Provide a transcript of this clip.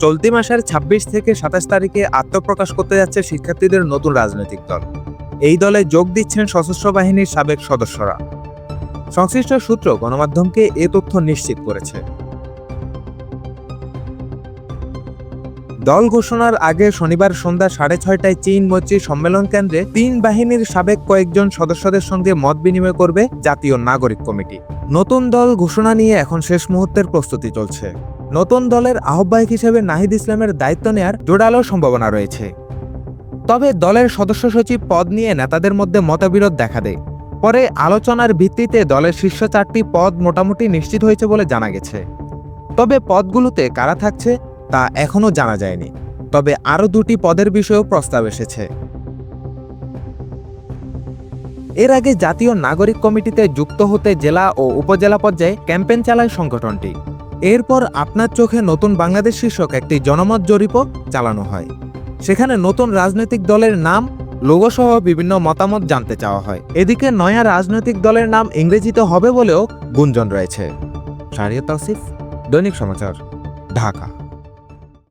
চলতি মাসের ২৬ থেকে সাতাশ তারিখে আত্মপ্রকাশ করতে যাচ্ছে শিক্ষার্থীদের নতুন রাজনৈতিক দল। এই দলে যোগ দিচ্ছেন সশস্ত্র বাহিনীর সাবেক সদস্যরা। সংশ্লিষ্ট সূত্র গণমাধ্যমকে এ তথ্য নিশ্চিত করেছে। দল ঘোষণার আগে শনিবার সন্ধ্যা সাড়ে ছয়টায় চীন মৈত্রী সম্মেলন কেন্দ্রে তিন বাহিনীর সাবেক কয়েকজন সদস্যদের সঙ্গে মত বিনিময় করবে জাতীয় নাগরিক কমিটি। নতুন দল ঘোষণা নিয়ে এখন শেষ মুহূর্তের প্রস্তুতি চলছে। নতুন দলের আহ্বায়ক হিসেবে নাহিদ ইসলামের দায়িত্ব নেয়ার জোরালো সম্ভাবনা রয়েছে। তবে দলের সদস্য সচিব পদ নিয়ে নেতাদের মধ্যে মতবিরোধ দেখা দেয়। পরে আলোচনার ভিত্তিতে দলের শীর্ষ চারটি পদ মোটামুটি নিশ্চিত হয়েছে বলে জানা গেছে। তবে পদগুলোতে কারা থাকছে তা এখনও জানা যায়নি। তবে আরও দুটি পদের বিষয়েও প্রস্তাব এসেছে। এর আগে জাতীয় নাগরিক কমিটিতে যুক্ত হতে জেলা ও উপজেলা পর্যায়ে ক্যাম্পেন চালায় সংগঠনটি। এরপর আপনার চোখে নতুন বাংলাদেশ শীর্ষক একটি জনমত জরিপও চালানো হয়। সেখানে নতুন রাজনৈতিক দলের নাম লোগোসহ বিভিন্ন মতামত জানতে চাওয়া হয়। এদিকে নয়া রাজনৈতিক দলের নাম ইংরেজিতে হবে বলেও গুঞ্জন রয়েছে। দৈনিক সমাচার, ঢাকা।